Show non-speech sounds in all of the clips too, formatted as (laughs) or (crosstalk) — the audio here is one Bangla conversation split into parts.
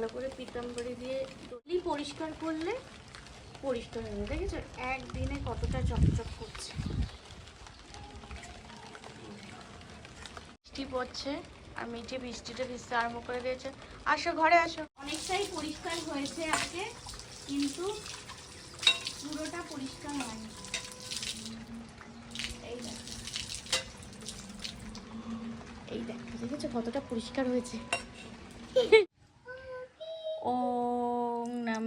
ভালো করে পিতাম্বরি দিয়ে ডলি পরিষ্কার করলে পরিষ্কার হয়ে যাবে দেখেছ? একদিনে কতটা চকচক করছে। বৃষ্টি পড়ছে, আর মিঠে বৃষ্টিটা ভিজতে আরম্ভ করে দিয়েছে। আসো, ঘরে আসো। অনেকটাই পরিষ্কার হয়েছে আজকে, কিন্তু পুরোটা পরিষ্কার হয়নি। এই দেখো, দেখেছ কতটা পরিষ্কার হয়েছে?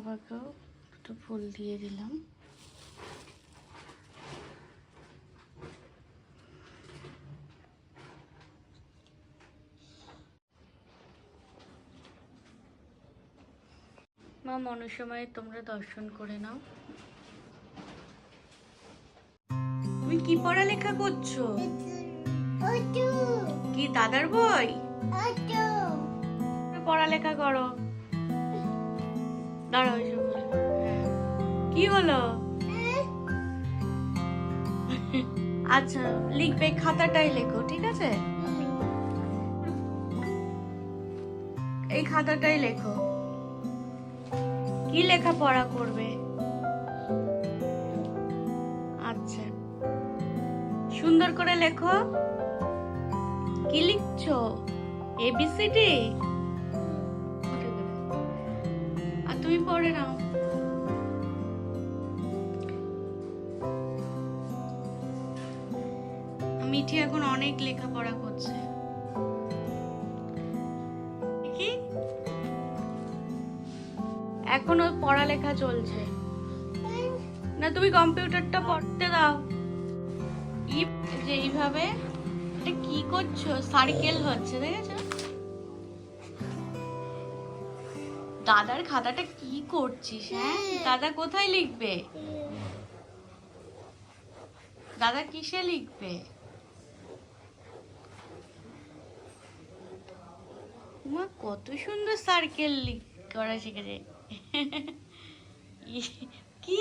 বাবাকেও দুটো ফুল দিয়ে দিলাম। মা মনসময়ে তোমরা দর্শন করে নাও। তুমি কি পড়ালেখা করছ? কি দাদার বই? পড়ালেখা করো। দাঁড়াও। কি হলো? আচ্ছা লিখবে, খাতাটাই লেখো, ঠিক আছে? এই খাতাটাই লেখো। কি লেখাপড়া করবে? আচ্ছা। সুন্দর করে লেখো। কি লিখছো? এবিসিডি তুমি পড়ে নাও। মিঠি এখন অনেক লেখাপড়া করছে। কি এখনও পড়ালেখা চলছে। না, তুমি কম্পিউটারটা পড়তে দাও। যে এইভাবে এটা কি করছ? সার্কেল হচ্ছে, দেখেছ? দাদার খাতাটা কি করছিস হ্যাঁ? দাদা কোথায় লিখবে? দাদা কিসে লিখবে? মা কত সুন্দর সার্কেল করা শিখেছে (laughs) কি?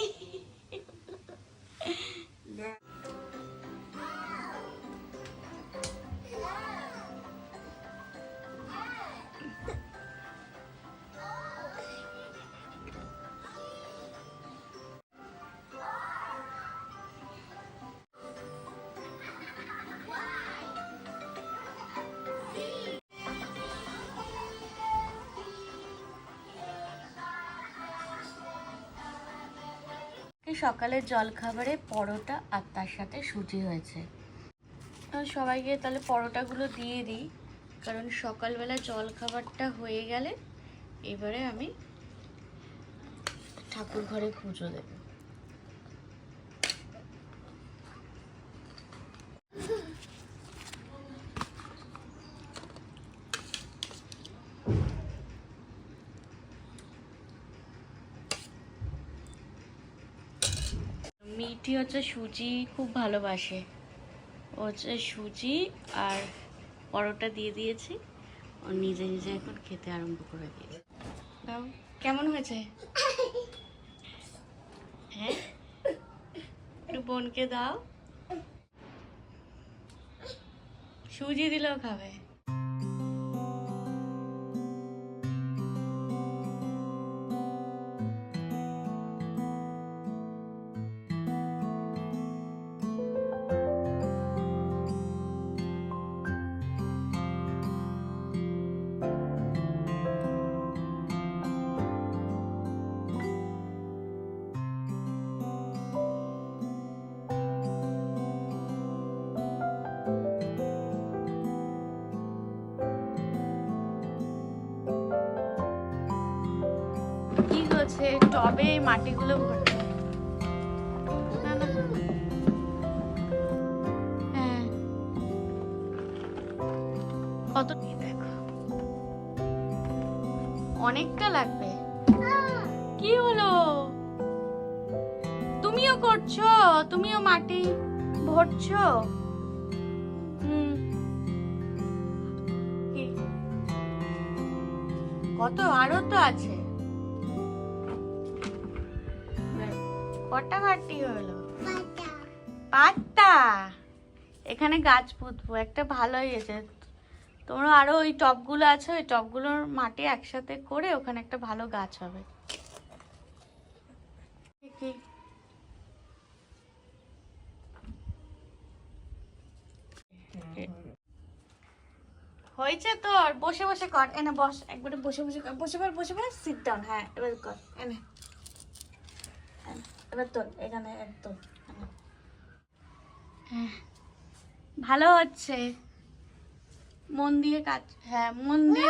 সকালের জলখাবারে পরোটা আর তার সাথে সুজি হয়েছে। সবাইকে তাহলে পরোটাগুলো দিয়ে দিই, কারণ সকালবেলা জলখাবারটা হয়ে গেলে এবারে আমি ঠাকুর ঘরে পুজো দেব। মিঠি হচ্ছে সুজি খুব ভালোবাসে। ও হচ্ছে সুজি আর পরোটা দিয়ে দিয়েছি। ও নিজে নিজে এখন খেতে আরম্ভ করে দিয়েছে। দাও কেমন হয়েছে? হ্যাঁ? একটু বোনকে দাও। সুজি দিলেও খাবে? হচ্ছে টবে মাটিগুলো না। হ্যাঁ। কত দেখো। অনেকটা লাগবে। কি হলো? তুমিও করছ? তুমিও মাটি ভরছো? কত আরও তো আছে। কটা মাটি হলো? পাঁচটা। এখানে গাছ পুঁতবো একটা ভালো হয়েছে। তোমরা আরও ওই টবগুলো আছে ওই টবগুলোর মাটি একসাথে করে ওখানে একটা ভালো গাছ হবে? হয়েছে তোর? বসে বসে কর। এনে বস একবারে বসে বসে কর। বসে পর বসে পর সিট ডাউন হ্যাঁ এবার কর। এনে, এবার তোর এখানে একদম হ্যাঁ, ভালো হচ্ছে। মন দিয়ে কাজ হ্যাঁ মন দিয়ে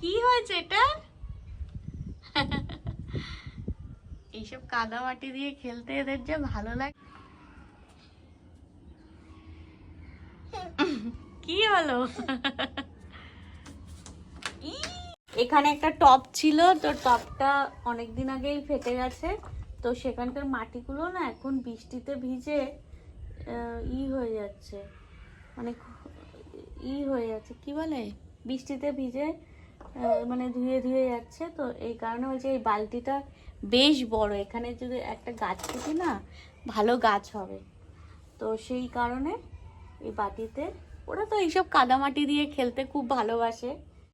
কি হয়েছে এটা? এইসব কাদা মাটি দিয়ে খেলতে এদের যে ভালো লাগে কি হলো! এখানে একটা টপ ছিল, তো টপটা অনেক দিন আগেই ফেটে গেছে। তো সেখানকার মাটিগুলো না এখন বৃষ্টিতে ভিজে ই হয়ে যাচ্ছে। মানে ই হয়ে যাচ্ছে। কি বলে? বৃষ্টিতে ভিজে মানে ধুয়ে ধুয়ে যাচ্ছে। তো এই কারণে হচ্ছে এই বালতিটা বেশ বড়। এখানে যদি একটা গাছ পুঁতি না, ভালো গাছ হবে। তো সেই কারণে এই বাটিতে, ওরা তো এইসব কাদামাটি দিয়ে খেলতে খুব ভালোবাসে।